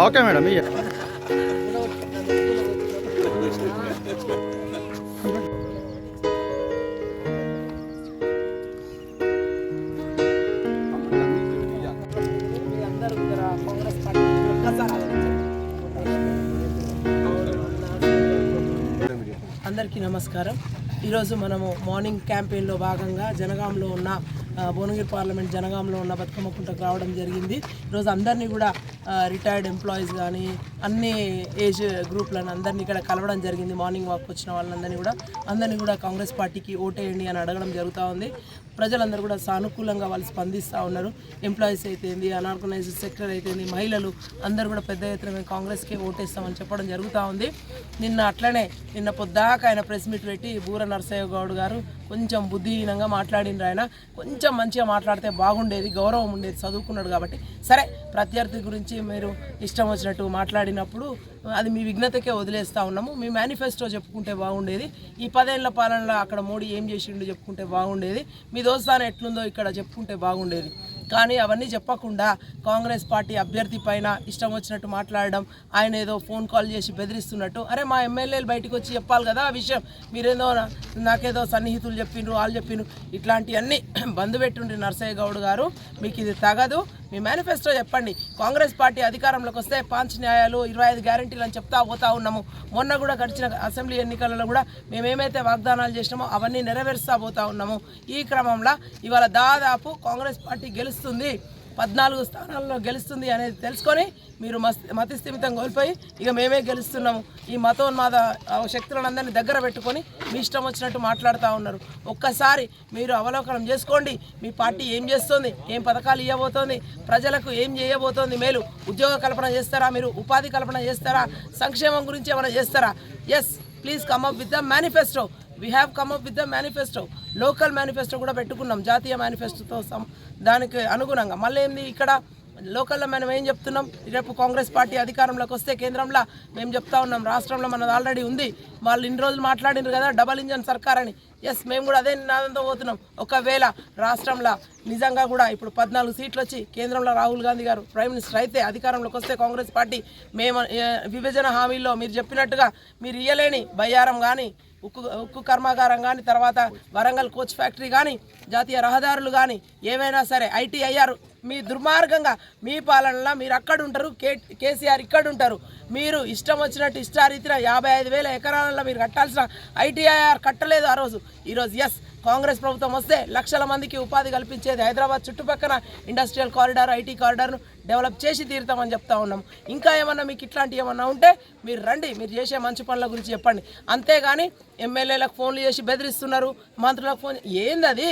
Okay madam ఇయ్య. అందరికీ నమస్కారం. ఈరోజు మనము మార్నింగ్ క్యాంపెయిన్లో భాగంగా జనగాంలో ఉన్న భువనగిరి పార్లమెంట్ జనగాంలో ఉన్న బతుకమ్మ కుంటకు రావడం జరిగింది. ఈరోజు అందరినీ కూడా రిటైర్డ్ ఎంప్లాయీస్ కానీ అన్ని ఏజ్ గ్రూప్లను అందరినీ ఇక్కడ కలవడం జరిగింది. మార్నింగ్ వాక్ వచ్చిన వాళ్ళందరినీ కూడా. అందరినీ కూడా కాంగ్రెస్ పార్టీకి ఓటేయండి అని అడగడం జరుగుతూ ఉంది. ప్రజలందరూ కూడా సానుకూలంగా వాళ్ళు స్పందిస్తూ ఉన్నారు. ఎంప్లాయీస్ అయితేంది అనార్గనైజ్డ్ సెక్టర్ అయితేంది మహిళలు అందరూ కూడా పెద్ద ఎత్తున మేము కాంగ్రెస్కే ఓటేస్తామని చెప్పడం జరుగుతూ ఉంది. నిన్న అట్లనే నిన్న పొద్దాక ఆయన ప్రెస్ మీట్ పెట్టి బూర నరసయ్య గౌడ్ గారు కొంచెం బుద్ధిహీనంగా మాట్లాడిండ్రు ఆయన. కొంచెం మంచిగా మాట్లాడితే బాగుండేది గౌరవం ఉండేది చదువుకున్నాడు కాబట్టి. సరే ప్రత్యర్థి గురించి మీరు ఇష్టం వచ్చినట్టు మాట్లాడినప్పుడు అది మీ విఘ్నతకే వదిలేస్తా ఉన్నాము. మీ మేనిఫెస్టో చెప్పుకుంటే బాగుండేది. ఈ పదేళ్ళ పాలనలో అక్కడ మోడీ ఏం చేసిండు చెప్పుకుంటే బాగుండేది. మీ దోస్తాన ఎట్లుందో ఇక్కడ చెప్పుకుంటే బాగుండేది. కానీ అవన్నీ చెప్పకుండా కాంగ్రెస్ పార్టీ అభ్యర్థి పైన ఇష్టం వచ్చినట్టు మాట్లాడడం ఆయన ఏదో ఫోన్ కాల్ చేసి బెదిరిస్తున్నట్టు అరే మా ఎమ్మెల్యేలు బయటకు వచ్చి చెప్పాలి కదా ఆ విషయం. మీరేదో నాకేదో సన్నిహితులు చెప్పిండ్రు వాళ్ళు చెప్పిండ్రు. ఇట్లాంటివన్నీ బంద్ పెట్టుండ్రి నర్సయ్య గౌడ్ గారు. మీకు ఇది తగదు. మీ మేనిఫెస్టో చెప్పండి. కాంగ్రెస్ పార్టీ అధికారంలోకి వస్తే పాంచ్ న్యాయాలు ఇరవై ఐదు గ్యారంటీలు అని చెప్తా పోతా ఉన్నాము. మొన్న కూడా గడిచిన అసెంబ్లీ ఎన్నికలలో కూడా మేమేమైతే వాగ్దానాలు చేసినామో అవన్నీ నెరవేరుస్తా పోతా ఉన్నాము. ఈ క్రమంలో ఇవాళ దాదాపు కాంగ్రెస్ పార్టీ గెలుస్తుంది. పద్నాలుగు స్థానాల్లో గెలుస్తుంది అనేది తెలుసుకొని మీరు మత మతిస్థిమితం కోల్పోయి ఇక మేమే గెలుస్తున్నాము. ఈ మతోన్మాద శక్తులను శక్తులందరినీ దగ్గర పెట్టుకొని మీ ఇష్టం వచ్చినట్టు మాట్లాడుతూ ఉన్నారు. ఒక్కసారి మీరు అవలోకనం చేసుకోండి. మీ పార్టీ ఏం చేస్తుంది? ఏం పథకాలు ఇవ్వబోతోంది? ప్రజలకు ఏం చేయబోతోంది? మేలు. ఉద్యోగ కల్పన చేస్తారా మీరు? ఉపాధి కల్పన చేస్తారా? సంక్షేమం గురించి ఏమైనా చేస్తారా? Yes please come up with the manifesto we have come up with the manifesto local manifesto కూడా పెట్టుకున్నాం జాతీయ మేనిఫెస్టోతో సం దానికి అనుగుణంగా. మళ్ళీ ఏంది ఇక్కడ లోకల్లో మనం ఏం చెప్తున్నాం? రేపు కాంగ్రెస్ పార్టీ అధికారంలోకి వస్తే కేంద్రంలో మేము చెప్తా ఉన్నాం రాష్ట్రంలో మనది ఆల్రెడీ ఉంది. వాళ్ళు ఇన్ని రోజులు మాట్లాడినారు కదా డబల్ ఇంజన్ సర్కార్ అని. ఎస్ మేము కూడా అదే నినాదంతో పోతున్నాం. ఒకవేళ రాష్ట్రంలో నిజంగా కూడా ఇప్పుడు పద్నాలుగు సీట్లు వచ్చి కేంద్రంలో రాహుల్ గాంధీ గారు ప్రైమ్ మినిస్టర్ అయితే అధికారంలోకి వస్తే కాంగ్రెస్ పార్టీ మేము విభజన హామీల్లో మీరు చెప్పినట్టుగా మీరు ఇయ్యలేని బయ్యారం కానీ ఉక్కు ఉక్కు కర్మాగారం కానీ తర్వాత వరంగల్ కోచ్ ఫ్యాక్టరీ కానీ జాతీయ రహదారులు కానీ ఏవైనా సరే ఐటీఐఆర్ మీ దుర్మార్గంగా మీ పాలనలో మీరు అక్కడ ఉంటారు కే కేసీఆర్ ఇక్కడ ఉంటారు మీరు ఇష్టం వచ్చినట్టు ఇష్టారీతిన యాభై ఐదు వేల ఎకరాలలో మీరు కట్టాల్సిన ఐటీఐఆర్ కట్టలేదు ఆ రోజు. ఈరోజు ఎస్ కాంగ్రెస్ ప్రభుత్వం వస్తే లక్షల మందికి ఉపాధి కల్పించేది హైదరాబాద్ చుట్టుపక్కల ఇండస్ట్రియల్ కారిడార్ ఐటీ కారిడార్ను డెవలప్ చేసి తీరుతామని చెప్తా ఉన్నాం. ఇంకా ఏమన్నా మీకు ఇట్లాంటివి ఏమన్నా ఉంటే మీరు రండి మీరు చేసే మంచి పనుల గురించి చెప్పండి. అంతేగాని ఎమ్మెల్యేలకు ఫోన్లు చేసి బెదిరిస్తున్నారు మంత్రులకు ఫోన్ ఏంది అది?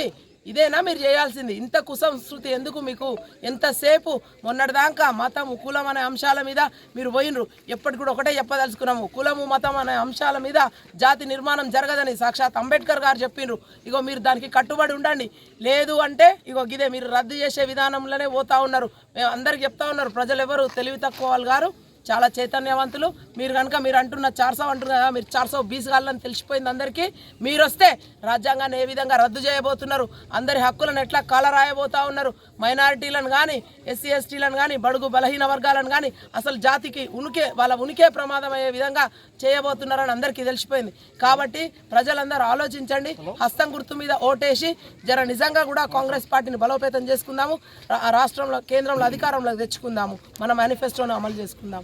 ఇదేనా మీరు చేయాల్సింది? ఇంత కుసంస్కృతి ఎందుకు మీకు? ఎంతసేపు? మొన్నటిదాకా మతం కులం అనే అంశాల మీద మీరు పోయినరు. ఎప్పటి కూడా ఒకటే చెప్పదలుచుకున్నాము. కులము మతం అనే అంశాల మీద జాతి నిర్మాణం జరగదని సాక్షాత్ అంబేద్కర్ గారు చెప్పిండ్రు ఇగో మీరు దానికి కట్టుబడి ఉండండి. లేదు అంటే ఇగో ఇదే మీరు రద్దు చేసే విధానంలోనే పోతా ఉన్నారు. మేము అందరికి చెప్తా ఉన్నారు. ప్రజలు ఎవరు తెలివి తక్కువ వాళ్ళు గారు చాలా చైతన్యవంతులు. మీరు కనుక మీరు అంటున్న చార్సో అంటున్నారు కదా మీరు చార్సో బీసగాళ్ళని తెలిసిపోయింది అందరికీ. మీరు వస్తే రాజ్యాంగాన్ని ఏ విధంగా రద్దు చేయబోతున్నారు? అందరి హక్కులను ఎట్లా కాలరాయబోతా ఉన్నారు? మైనారిటీలను కానీ ఎస్సీ ఎస్టీలను కానీ బడుగు బలహీన వర్గాలను కానీ అసలు జాతికి ఉనికే వాళ్ళ ఉనికే ప్రమాదం అయ్యే విధంగా చేయబోతున్నారని అందరికీ తెలిసిపోయింది. కాబట్టి ప్రజలందరూ ఆలోచించండి. హస్తం గుర్తు మీద ఓటేసి జర నిజంగా కూడా కాంగ్రెస్ పార్టీని బలోపేతం చేసుకుందాము. రాష్ట్రంలో కేంద్రంలో అధికారంలోకి తెచ్చుకుందాము. మన మేనిఫెస్టోను అమలు చేసుకుందాం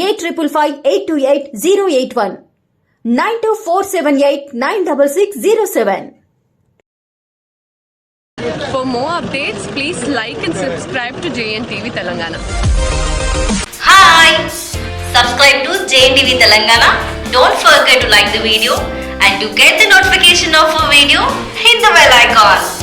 eight triple five eight two eight zero eight one nine two four seven eight nine double six zero seven For more updates, please like and subscribe to JNTV Telangana. Hi! Subscribe to JNTV Telangana. Don't forget to like the video and to get the notification of a video, hit the bell icon.